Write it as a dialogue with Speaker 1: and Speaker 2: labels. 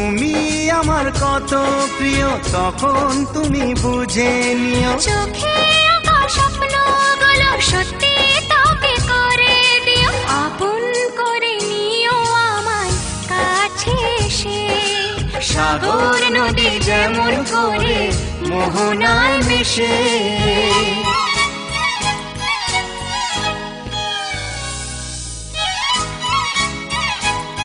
Speaker 1: তুমি আমার কত প্রিয়, তখন তুমি বুঝে নিও।
Speaker 2: চোখে সত্যি তবে করে দিও। আপন করে নিও কাছে এসে।
Speaker 1: সাগর নদী যেমন করে মোহনায় মেশে।